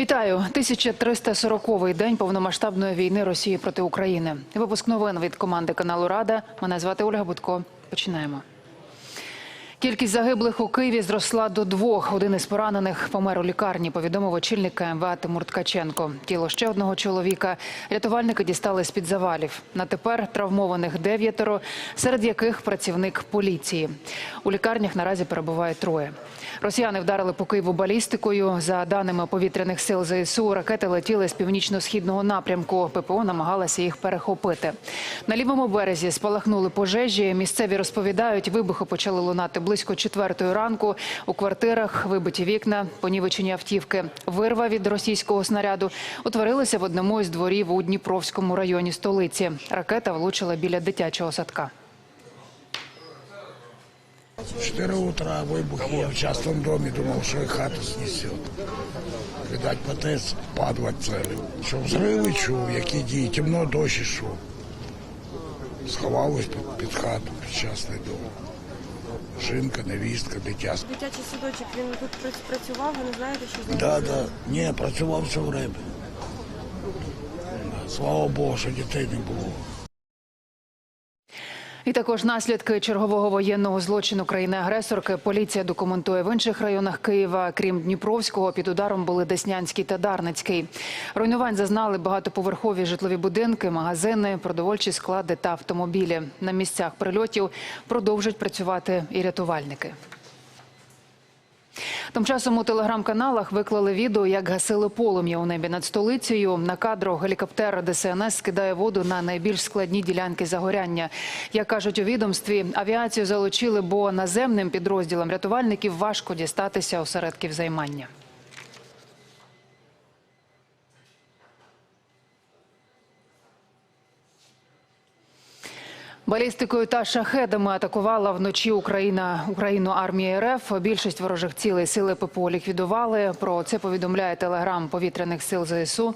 Вітаю 1340-й день повномасштабної війни Росії проти України. Випуск новин від команди каналу Рада. Мене звати Ольга Будко. Починаємо. Кількість загиблих у Києві зросла до двох. Один із поранених помер у лікарні. Повідомив очільник КМВА Тимур Ткаченко. Тіло ще одного чоловіка рятувальники дістали з під завалів. На тепер травмованих дев'ятеро, серед яких працівник поліції. У лікарнях наразі перебуває троє. Росіяни вдарили по Києву балістикою. За даними повітряних сил ЗСУ, ракети летіли з північно-східного напрямку. ППО намагалася їх перехопити. На лівому березі спалахнули пожежі. Місцеві розповідають, вибухи почали лунати близько четвертої ранку. У квартирах вибиті вікна, понівечені автівки. Вирва від російського снаряду утворилася в одному із дворів у Дніпровському районі столиці. Ракета влучила біля дитячого садка. 4 утра выбух. Я в частном доме думал, что и хату снесет. Видать, ПТС падла целый. Що взриви чув, які дії, темно дощ ішов. Сховалось під, під хату, під частний дом. Жінка, невістка, дитя. Дитячий садочок, він тут працював, ви не знаєте, що з ним? Да, да. Ні, працював все время. Слава Богу, що дітей не було. І також наслідки чергового воєнного злочину країни-агресорки поліція документує в інших районах Києва. Крім Дніпровського, під ударом були Деснянський та Дарницький. Руйнувань зазнали багатоповерхові житлові будинки, магазини, продовольчі склади та автомобілі. На місцях прильотів продовжують працювати і рятувальники. Тим часом у телеграм-каналах виклали відео, як гасили полум'я у небі над столицею. На кадру гелікоптер ДСНС скидає воду на найбільш складні ділянки загоряння. Як кажуть у відомстві, авіацію залучили, бо наземним підрозділам рятувальників важко дістатися осередків займання. Балістикою та шахедами атакувала вночі Україна Україну армія РФ. Більшість ворожих цілей сили ППО ліквідували. Про це повідомляє телеграм повітряних сил ЗСУ.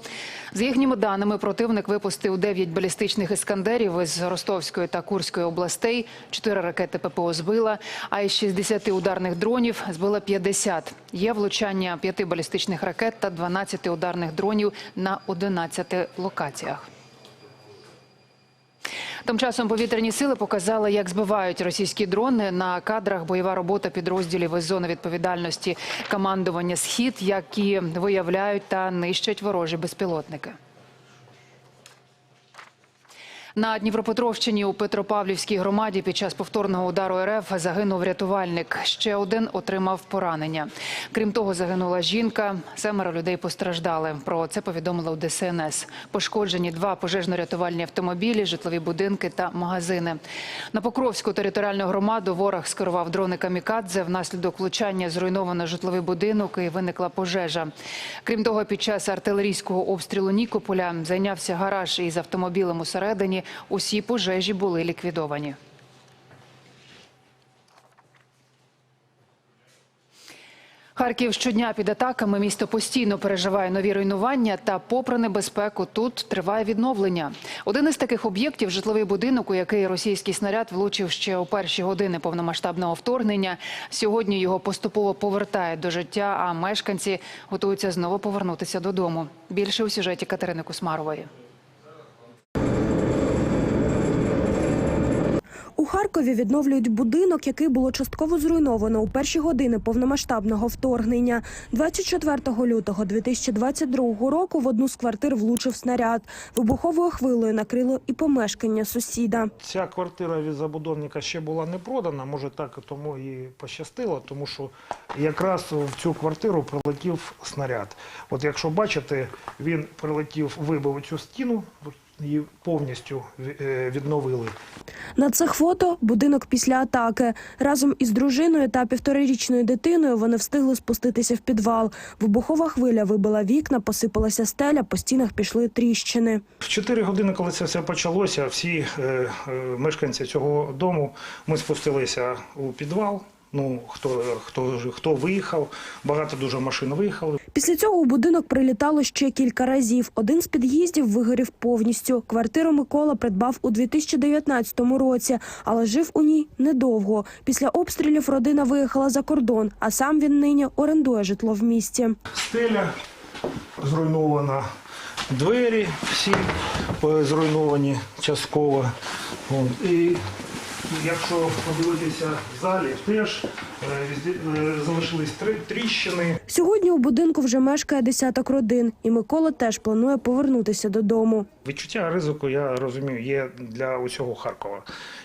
За їхніми даними, противник випустив 9 балістичних іскандерів із Ростовської та Курської областей. Чотири ракети ППО збила. А із 60 ударних дронів збила 50. Є влучання п'яти балістичних ракет та 12 ударних дронів на 11 локаціях. Тим часом повітряні сили показали, як збивають російські дрони на кадрах. Бойова робота підрозділів із зони відповідальності командування Схід, які виявляють та нищать ворожі безпілотники. На Дніпропетровщині у Петропавлівській громаді під час повторного удару РФ загинув рятувальник. Ще один отримав поранення. Крім того, загинула жінка. Семеро людей постраждали. Про це повідомила у ДСНС. Пошкоджені два пожежно-рятувальні автомобілі, житлові будинки та магазини. На Покровську територіальну громаду ворог скерував дрони камікадзе. Внаслідок влучання зруйновано житловий будинок і виникла пожежа. Крім того, під час артилерійського обстрілу Нікополя зайнявся гараж із автомобілем усередині. Усі пожежі були ліквідовані. Харків щодня під атаками. Місто постійно переживає нові руйнування. Та, попри небезпеку, тут триває відновлення. Один із таких об'єктів житловий будинок, у який російський снаряд влучив ще у перші години повномасштабного вторгнення. Сьогодні його поступово повертають до життя, а мешканці готуються знову повернутися додому. Більше у сюжеті Катерини Кусмарової. У Харкові відновлюють будинок, який було частково зруйновано у перші години повномасштабного вторгнення. 24 лютого 2022 року в одну з квартир влучив снаряд. Вибуховою хвилею накрило і помешкання сусіда. Ця квартира від забудовника ще була не продана, може так тому і пощастило, тому що якраз в цю квартиру прилетів снаряд. От якщо бачите, він прилетів, вибив цю стіну, її повністю е, відновили. На цих фото будинок після атаки. Разом із дружиною та півторарічною дитиною вони встигли спуститися в підвал. Вибухова хвиля вибила вікна, посипалася стеля, по стінах пішли тріщини. В 4 години, коли це все почалося, всі е, е, мешканці цього дому ми спустилися у підвал. Ну хто хто хто виїхав, багато дуже машин виїхали. Після цього у будинок прилітало ще кілька разів. Один з під'їздів вигорів повністю. Квартиру Микола придбав у 2019 році, але жив у ній недовго. Після обстрілів родина виїхала за кордон, а сам він нині орендує житло в місті. Стеля зруйновано двері, всі е, зруйновані частково. І якщо подивитися в залі, теж е, е, залишились три тріщини. Сьогодні у будинку вже мешкає десяток родин, і Микола теж планує повернутися додому. Відчуття ризику, я розумію, є для усього Харкова.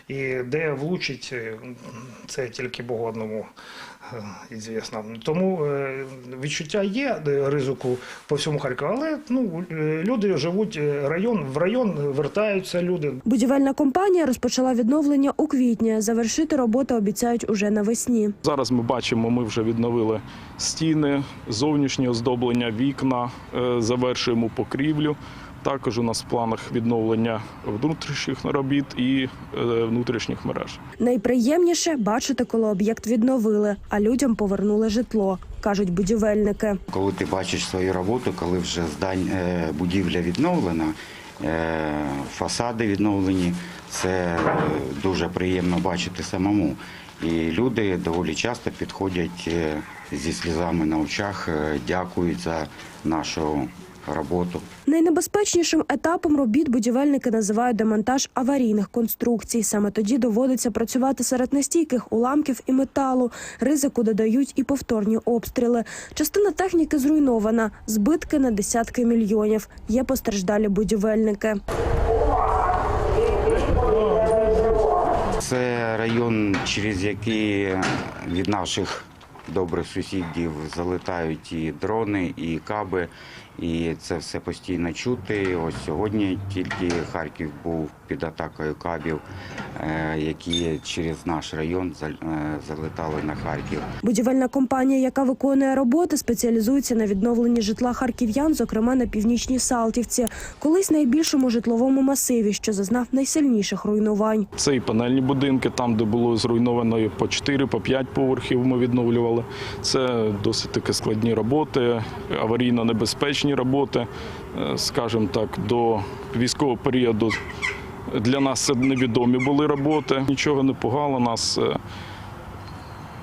І де влучить, е, це тільки Богу одному звісно. Тому відчуття є ризику по всьому Харкову, але ну, люди живуть район, в район вертаються люди. Будівельна компанія розпочала відновлення у квітні. Завершити роботи обіцяють уже навесні. Зараз ми бачимо, ми вже відновили стіни, зовнішнє оздоблення, вікна, е, завершуємо покрівлю. Також у нас в планах відновлення внутрішніх робіт і е, внутрішніх мереж. Найприємніше бачити, коли об'єкт відновили, а людям повернули житло, кажуть будівельники. Коли ти бачиш свою роботу, коли вже здань, е, будівля відновлена, фасади відновлені, це е, дуже приємно бачити самому. І люди доволі часто підходять е, зі слізами на очах, е, дякують за нашу роботу. Найнебезпечнішим етапом робіт будівельники називають демонтаж аварійних конструкцій. Саме тоді доводиться працювати серед нестійких уламків і металу. Ризику додають і повторні обстріли. Частина техніки зруйнована, збитки на десятки мільйонів. Є постраждалі будівельники. Це район, через який від наших добрих сусідів залетають і дрони, і каби, і це все постійно чути. Ось сьогодні тільки Харків був під атакою кабів, е, які через наш район е, залетали на Харків. Будівельна компанія, яка виконує роботи, спеціалізується на відновленні житла харків'ян, зокрема на північній Салтівці, колись найбільшому житловому масиві, що зазнав найсильніших руйнувань. Це і панельні будинки, там, де було зруйновано по 4, по 5 поверхів, ми відновлювали. Це досить таки складні роботи, аварійно небезпечні роботи. Е, Скажімо так, до військового періоду для нас це невідомі були роботи. Нічого не пугало нас. Е,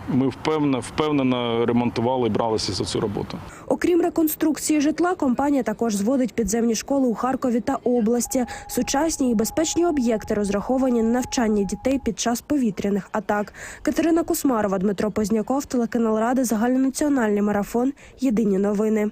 Ми впевнено, впевнено ремонтували і бралися за цю роботу. Окрім реконструкції житла, компанія також зводить підземні школи у Харкові та області. Сучасні і безпечні об'єкти розраховані на навчання дітей під час повітряних атак. Катерина Кусмарова, Дмитро Позняков, телеканал Ради, загальнонаціональний марафон. Єдині новини.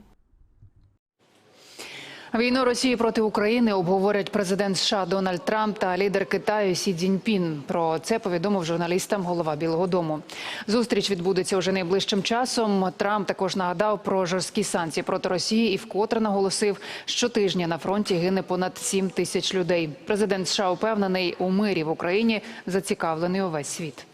Війну Росії проти України обговорять президент США Дональд Трамп та лідер Китаю Сі Цзіньпін. Про це повідомив журналістам голова Білого Дому. Зустріч відбудеться уже найближчим часом. Трамп також нагадав про жорсткі санкції проти Росії і вкотре наголосив, що тижня на фронті гине понад 7 тисяч людей. Президент США упевнений у мирі в Україні зацікавлений увесь світ.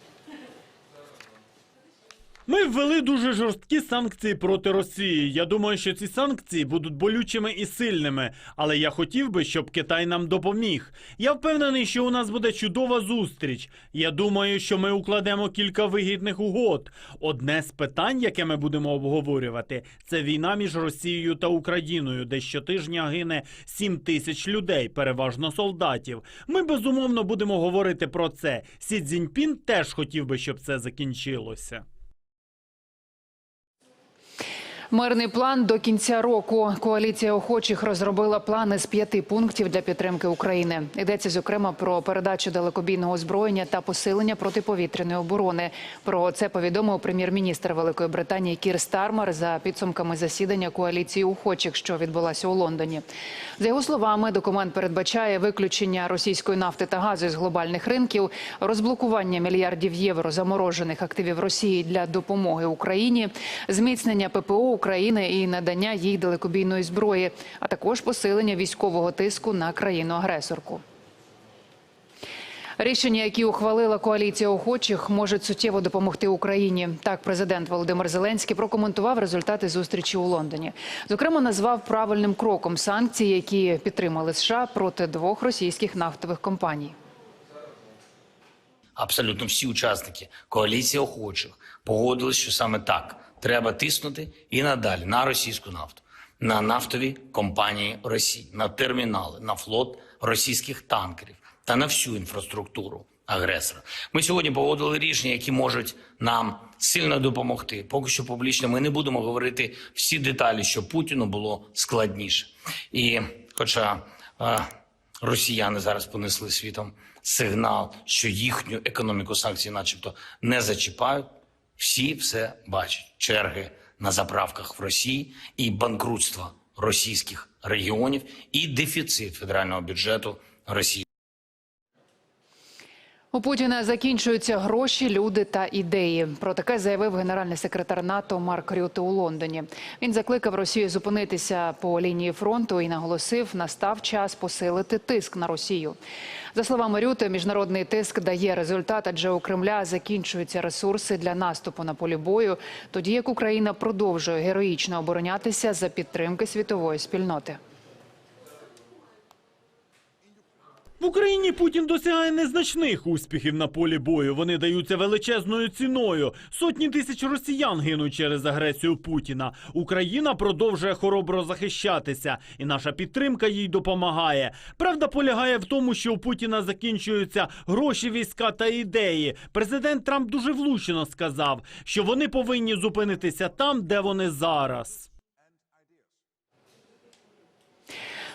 Ми ввели дуже жорсткі санкції проти Росії. Я думаю, що ці санкції будуть болючими і сильними, але я хотів би, щоб Китай нам допоміг. Я впевнений, що у нас буде чудова зустріч. Я думаю, що ми укладемо кілька вигідних угод. Одне з питань, яке ми будемо обговорювати, це війна між Росією та Україною, де щотижня гине 7 тисяч людей, переважно солдатів. Ми безумовно будемо говорити про це. Сі Цзіньпін теж хотів би, щоб це закінчилося. Мирний план до кінця року. Коаліція охочих розробила плани з п'яти пунктів для підтримки України. Йдеться зокрема про передачу далекобійного озброєння та посилення протиповітряної оборони. Про це повідомив прем'єр-міністр Великої Британії Кір Стармер за підсумками засідання коаліції охочих, що відбулася у Лондоні. За його словами, документ передбачає виключення російської нафти та газу з глобальних ринків, розблокування мільярдів євро заморожених активів Росії для допомоги Україні, зміцнення ППО України і надання їй далекобійної зброї, а також посилення військового тиску на країну-агресорку. Рішення, які ухвалила коаліція охочих, можуть суттєво допомогти Україні. Так, президент Володимир Зеленський прокоментував результати зустрічі у Лондоні. Зокрема, назвав правильним кроком санкції, які підтримали США проти двох російських нафтових компаній. абсолютно всі учасники коаліції охочих погодились, що саме так треба тиснути і надалі на російську нафту, на нафтові компанії Росії, на термінали, на флот російських танкерів та на всю інфраструктуру агресора. Ми сьогодні погодили рішення, які можуть нам сильно допомогти. Поки що публічно ми не будемо говорити всі деталі, щоб Путіну було складніше. І хоча е, росіяни зараз понесли світом сигнал, що їхню економіку санкції, начебто, не зачіпають, всі все бачать. Черги на заправках в Росії і банкрутство російських регіонів, і дефіцит федерального бюджету Росії. У Путіна закінчуються гроші, люди та ідеї. Про таке заявив генеральний секретар НАТО Марк Рюте у Лондоні. Він закликав Росію зупинитися по лінії фронту і наголосив, настав час посилити тиск на Росію. За словами Рюте, міжнародний тиск дає результат, адже у Кремля закінчуються ресурси для наступу на полі бою, тоді як Україна продовжує героїчно оборонятися за підтримки світової спільноти. В Україні Путін досягає незначних успіхів на полі бою. Вони даються величезною ціною. Сотні тисяч росіян гинуть через агресію Путіна. Україна продовжує хоробро захищатися, і наша підтримка їй допомагає. Правда полягає в тому, що у Путіна закінчуються гроші, війська та ідеї. Президент Трамп дуже влучно сказав, що вони повинні зупинитися там, де вони зараз.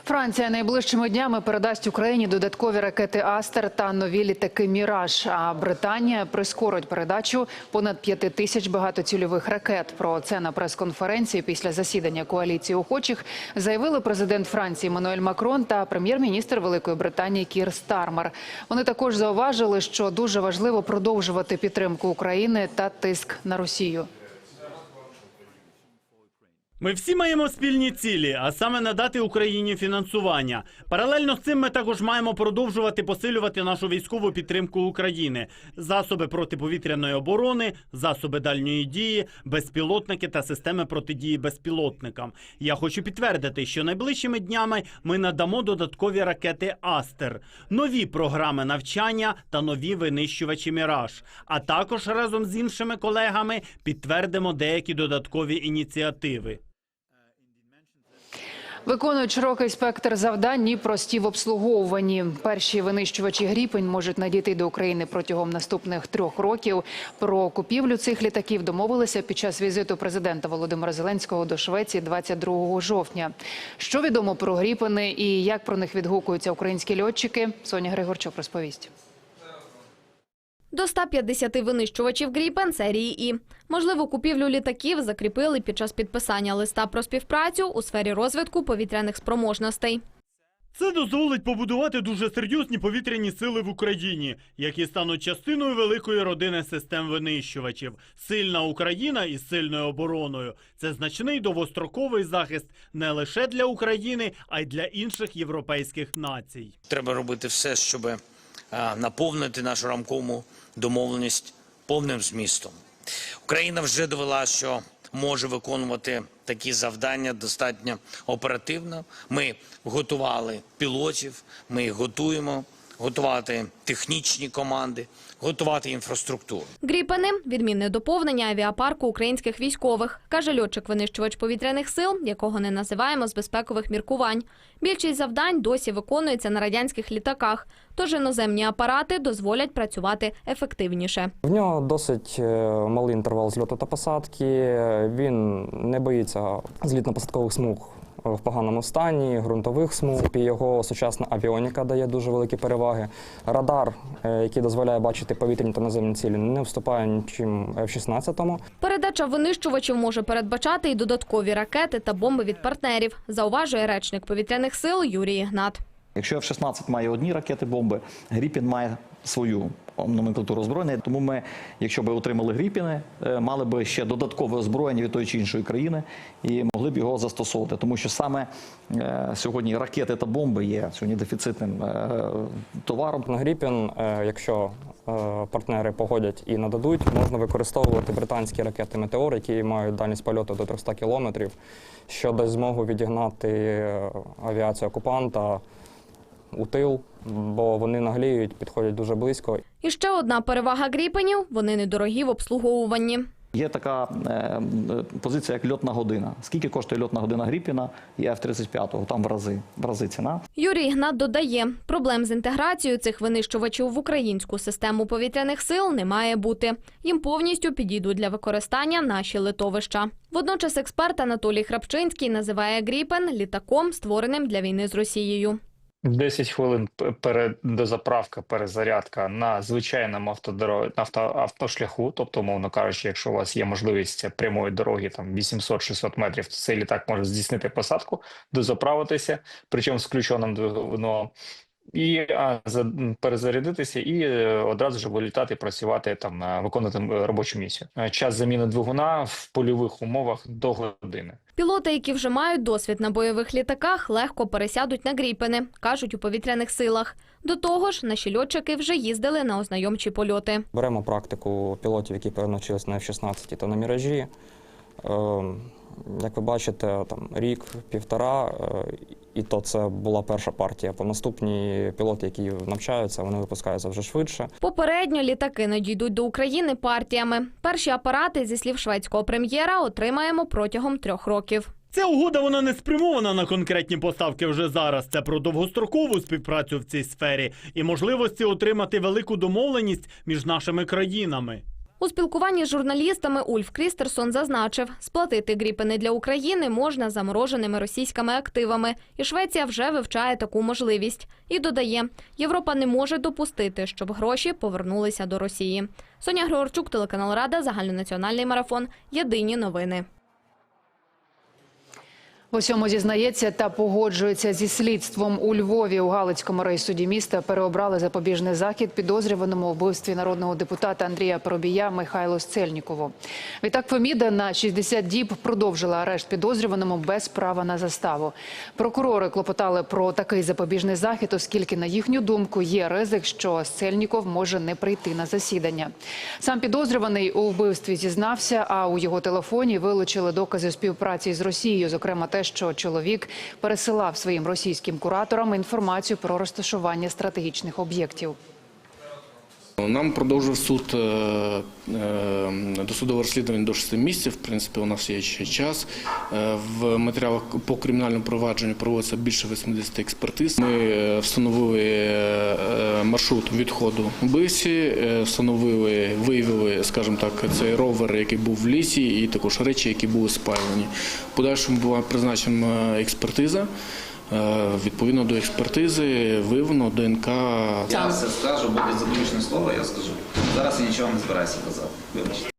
Франція найближчими днями передасть Україні додаткові ракети Астер та нові літаки Міраж. А Британія прискорить передачу понад п'яти тисяч багатоцільових ракет. Про це на прес-конференції після засідання коаліції охочих заявили президент Франції Мануель Макрон та прем'єр-міністр Великої Британії Кір Стармер. Вони також зауважили, що дуже важливо продовжувати підтримку України та тиск на Росію. Ми всі маємо спільні цілі, а саме надати Україні фінансування. Паралельно з цим ми також маємо продовжувати посилювати нашу військову підтримку України, засоби протиповітряної оборони, засоби дальньої дії, безпілотники та системи протидії безпілотникам. Я хочу підтвердити, що найближчими днями ми надамо додаткові ракети Астер, нові програми навчання та нові винищувачі Міраж. А також разом з іншими колегами підтвердимо деякі додаткові ініціативи. Виконують широкий спектр завдань і прості в обслуговуванні. Перші винищувачі Гріпень можуть надійти до України протягом наступних трьох років. Про купівлю цих літаків домовилися під час візиту президента Володимира Зеленського до Швеції 22 жовтня. Що відомо про Гріпени і як про них відгукуються українські льотчики? Соня Григорчук розповість. До 150 винищувачів Гріпен серії І. Можливу купівлю літаків закріпили під час підписання листа про співпрацю у сфері розвитку повітряних спроможностей. Це дозволить побудувати дуже серйозні повітряні сили в Україні, які стануть частиною великої родини систем винищувачів. Сильна Україна із сильною обороною це значний довгостроковий захист не лише для України, а й для інших європейських націй. Треба робити все, щоб е, наповнити нашу рамкову домовленість повним змістом. Україна вже довела, що може виконувати такі завдання достатньо оперативно. Ми готували пілотів, ми їх готуємо, готувати технічні команди, готувати інфраструктуру. Гріпени відмінне доповнення авіапарку українських військових, каже льотчик-винищувач повітряних сил, якого не називаємо з безпекових міркувань. Більшість завдань досі виконується на радянських літаках, тож іноземні апарати дозволять працювати ефективніше. В нього досить е, малий інтервал зльоту та посадки. Він не боїться злітно-посадкових смуг в поганому стані, ґрунтових смуг. І Його сучасна авіоніка дає дуже великі переваги. Радар, е, який дозволяє бачити повітряні та наземні цілі, не вступає нічим F-16. Передача винищувачів може передбачати і додаткові ракети та бомби від партнерів, зауважує речник повітряних сил Юрій Ігнат. Якщо F-16 має одні ракети бомби, Гріпін має свою номенклатуру озброєння. Тому ми, якщо б отримали Гріпіни, е, мали б ще додаткове озброєння від тої чи іншої країни і могли б його застосовувати. Тому що саме е, сьогодні ракети та бомби є сьогодні дефіцитним е, товаром. Гріпін, якщо партнери погодять і нададуть, можна використовувати британські ракети Метеор, які мають дальність польоту до 300 кілометрів, що дасть змогу відігнати авіацію окупанта у тил, бо вони нагліють, підходять дуже близько. І ще одна перевага гріпенів – вони недорогі в обслуговуванні. Є така е, позиція, як льотна година. Скільки коштує льотна година Гріпіна і F-35? Там в рази, в рази ціна. Юрій Ігнат додає, проблем з інтеграцією цих винищувачів в українську систему повітряних сил не має бути. Їм повністю підійдуть для використання наші литовища. Водночас експерт Анатолій Храпчинський називає Гріпен літаком, створеним для війни з Росією. 10 хвилин перед дозаправка, перезарядка на звичайному автодорові авто... автошляху. Тобто, умовно кажучи, якщо у вас є можливість прямої дороги там 800-600 метрів, то цей літак може здійснити посадку, дозаправитися, причому з включеним двигуном, і а, за- перезарядитися, і е, одразу ж вилітати, працювати там, на виконувати робочу місію. Е, Час заміни двигуна в польових умовах до години. Пілоти, які вже мають досвід на бойових літаках, легко пересядуть на гріпени, кажуть у повітряних силах. До того ж, наші льотчики вже їздили на ознайомчі польоти. Беремо практику пілотів, які переночились на F-16 та на Міражі. Ем, Як ви бачите, там рік, півтора, е, і то це була перша партія. По наступні пілоти, які навчаються, вони випускаються вже швидше. Попередньо літаки надійдуть до України партіями. Перші апарати, зі слів шведського прем'єра, отримаємо протягом трьох років. Ця угода вона не спрямована на конкретні поставки вже зараз. Це про довгострокову співпрацю в цій сфері і можливості отримати велику домовленість між нашими країнами. У спілкуванні з журналістами Ульф Крістерсон зазначив, сплатити гріпини для України можна замороженими російськими активами, і Швеція вже вивчає таку можливість. І додає, Європа не може допустити, щоб гроші повернулися до Росії. Соня Григорчук, телеканал Рада, загальнонаціональний марафон. Єдині новини. В усьому зізнається та погоджується зі слідством у Львові у Галицькому райсуді міста переобрали запобіжний захід підозрюваному у вбивстві народного депутата Андрія Поробія Михайлу Сцельнікову. Відтак Феміда на 60 діб продовжила арешт підозрюваному без права на заставу. Прокурори клопотали про такий запобіжний захід, оскільки, на їхню думку, є ризик, що Сцельніков може не прийти на засідання. Сам підозрюваний у вбивстві зізнався, а у його телефоні вилучили докази співпраці з Росією, зокрема те, що чоловік пересилав своїм російським кураторам інформацію про розташування стратегічних об'єктів. Нам продовжив суд е, е, досудове розслідування до 6 місяців. В принципі, у нас є ще час. Е, В матеріалах по кримінальному провадженню проводиться більше 80 експертиз. Ми встановили маршрут відходу е, встановили, виявили, скажімо так, цей ровер, який був в лісі, і також речі, які були спалені. Подальшому була призначена експертиза. Е, Відповідно до експертизи виявлено ДНК Я все скажу, буде заключне слово, я скажу. Зараз я нічого не збираюся казати. Вибачте.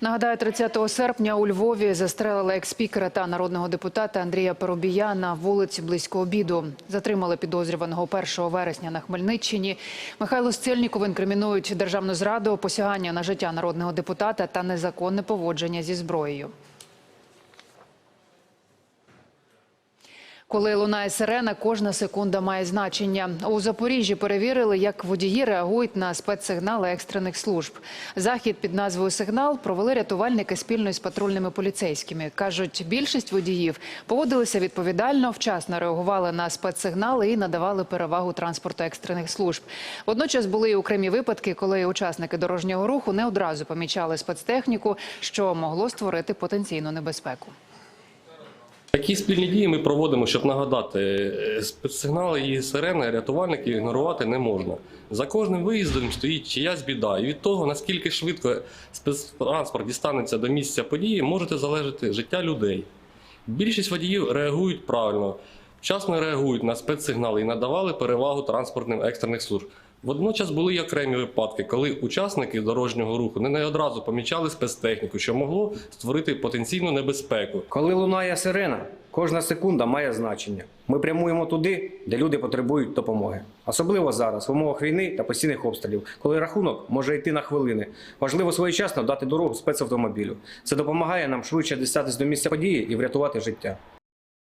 Нагадаю, 30 серпня у Львові застрелили експікера та народного депутата Андрія Поробія на вулиці близько обіду. Затримали підозрюваного 1 вересня на Хмельниччині. Михайло Сцельнікову інкримінують державну зраду, посягання на життя народного депутата та незаконне поводження зі зброєю. Коли лунає сирена, кожна секунда має значення. У Запоріжжі перевірили, як водії реагують на спецсигнали екстрених служб. Захід під назвою Сигнал провели рятувальники спільно з патрульними поліцейськими. кажуть, більшість водіїв поводилися відповідально, вчасно реагували на спецсигнали і надавали перевагу транспорту екстрених служб. Водночас були і окремі випадки, коли учасники дорожнього руху не одразу помічали спецтехніку, що могло створити потенційну небезпеку. Такі спільні дії ми проводимо, щоб нагадати, е, спецсигнали і сирени рятувальників ігнорувати не можна. За кожним виїздом стоїть чиясь біда, і від того, наскільки швидко спецтранспорт дістанеться до місця події, може залежати життя людей. Більшість водіїв реагують правильно, вчасно реагують на спецсигнали і надавали перевагу транспортним екстрених служб. Водночас були й окремі випадки, коли учасники дорожнього руху не одразу помічали спецтехніку, що могло створити потенційну небезпеку. Коли лунає сирена, кожна секунда має значення. Ми прямуємо туди, де люди потребують допомоги. Особливо зараз, в умовах війни та постійних обстрілів, коли рахунок може йти на хвилини. Важливо своєчасно дати дорогу спецавтомобілю. Це допомагає нам швидше дістатись до місця події і врятувати життя.